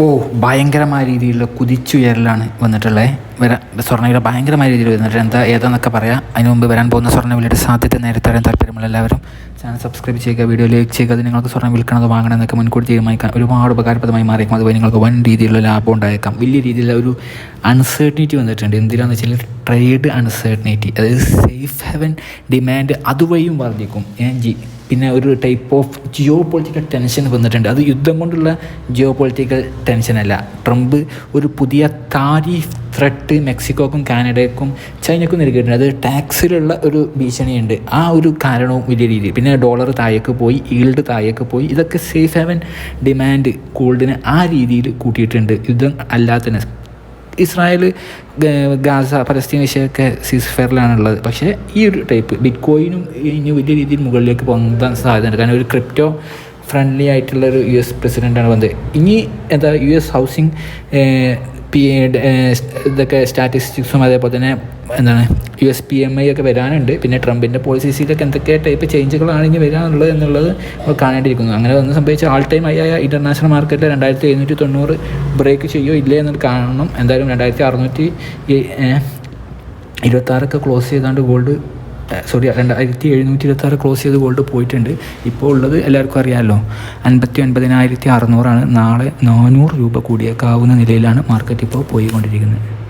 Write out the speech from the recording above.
ഓ ഭയങ്കരമായ രീതിയിലുള്ള കുതിച്ചുയരലാണ് വന്നിട്ടുള്ളത് വരാൻ സ്വർണവില ഭയങ്കരമായ രീതിയിൽ വന്നിട്ടുണ്ട്. എന്താ ഏതാന്നൊക്കെ പറയാം. അതിന് മുമ്പ് വരാൻ പോകുന്ന സ്വർണവിലയുടെ സാധ്യത നേരത്തെ അറിയാൻ താല്പര്യമുള്ള എല്ലാവരും ചാനൽ സബ്സ്ക്രൈബ് ചെയ്യുക വീഡിയോ ലൈക്ക് ചെയ്യുക അത് നിങ്ങൾക്ക് സ്വർണം വിൽക്കണത് വാങ്ങണം എന്നൊക്കെ മുൻകൂട്ടി തീരുമാനിക്കാൻ ഒരുപാട് ഉപകാരപ്രദമായി മാറിയേക്കും. അതുപോലെ നിങ്ങൾക്ക് വൻ രീതിയിലുള്ള ലാഭം ഉണ്ടായേക്കാം. വലിയ രീതിയിലുള്ള ഒരു അൺസേർട്ടനിറ്റി വന്നിട്ടുണ്ട്. എന്തിനാന്ന് വെച്ചാൽ ട്രേഡ് അൺസേർട്ടനിറ്റി അതായത് സേഫ് ഹെവൻ ഡിമാൻഡ് അതുവഴിയും വർദ്ധിക്കും. A, G. പിന്നെ ഒരു type of geopolitical tension വന്നിട്ടുണ്ട്. അത് യുദ്ധം കൊണ്ടുള്ള ജിയോ പൊളിറ്റിക്കൽ ടെൻഷനല്ല ട്രംപ് ഒരു പുതിയ താരിഫ് ത്രെട്ട് മെക്സിക്കോക്കും കാനഡയ്ക്കും ചൈനക്കും നൽകിയിട്ടുണ്ട്. അത് ടാക്സിലുള്ള ഒരു ഭീഷണിയുണ്ട്. ആ ഒരു കാരണവും വലിയ രീതിയിൽ. പിന്നെ ഡോളർ താഴേക്ക് പോയി ഈൽഡ് താഴേക്ക് പോയി. ഇതൊക്കെ സേഫ് ഹാവൻ ഡിമാൻഡ് ഗോൾഡിന് ആ രീതിയിൽ കൂട്ടിയിട്ടുണ്ട്. യുദ്ധം അല്ലാത്തതിന് ഇസ്രായേൽ ഗാസ പലസ്തീൻ വിഷയമൊക്കെ സീസ് ഫെയറിലാണുള്ളത് പക്ഷേ ഈ ഒരു ടൈപ്പ് ബിറ്റ് കോയിനും ഇനി വലിയ രീതിയിൽ മുകളിലേക്ക് പൊന്താൻ സാധ്യതയുണ്ട്. കാരണം ഒരു ക്രിപ്റ്റോ ഫ്രണ്ട്ലി ആയിട്ടുള്ളൊരു യു എസ് പ്രസിഡന്റാണ് വന്നത്. ഇനി എന്താ യു എസ് ഹൗസിംഗ് പി ഇതൊക്കെ സ്റ്റാറ്റിസ്റ്റിക്സും അതേപോലെ തന്നെ എന്താണ് U S P M I ഒക്കെ വരാനുണ്ട്. പിന്നെ ട്രംപിന്റെ പോളിസീസിലൊക്കെ എന്തൊക്കെ ടൈപ്പ് ചേഞ്ചുകളാണ് ഇനി വരാനുള്ളത് എന്നുള്ളത് നമ്മൾ കാണേണ്ടിയിരിക്കുന്നു. അങ്ങനെ വന്ന് സംഭവിച്ച ആൾ ടൈം ആയ ഇന്റർനാഷണൽ മാർക്കറ്റിൽ രണ്ടായിരത്തി എഴുന്നൂറ്റി തൊണ്ണൂറ് ബ്രേക്ക് ചെയ്യോ ഇല്ലേ എന്നത് കാണണം. എന്തായാലും രണ്ടായിരത്തി അറുന്നൂറ്റി ഇരുപത്താറൊക്കെ ക്ലോസ് ചെയ്താണ്ട് ഗോൾഡ് സോറി രണ്ടായിരത്തി എഴുന്നൂറ്റി ഇരുപത്തി ആറ് ക്ലോസ് ചെയ്ത് ഗോൾഡ് പോയിട്ടുണ്ട്. ഇപ്പോൾ ഉള്ളത് എല്ലാവർക്കും അറിയാമല്ലോ അൻപത്തി ഒൻപതിനായിരത്തി അറുന്നൂറാണ് നാളെ നാനൂറ് രൂപ കൂടിയേക്കാവുന്ന നിലയിലാണ് മാർക്കറ്റ് ഇപ്പോൾ പോയിക്കൊണ്ടിരിക്കുന്നത്.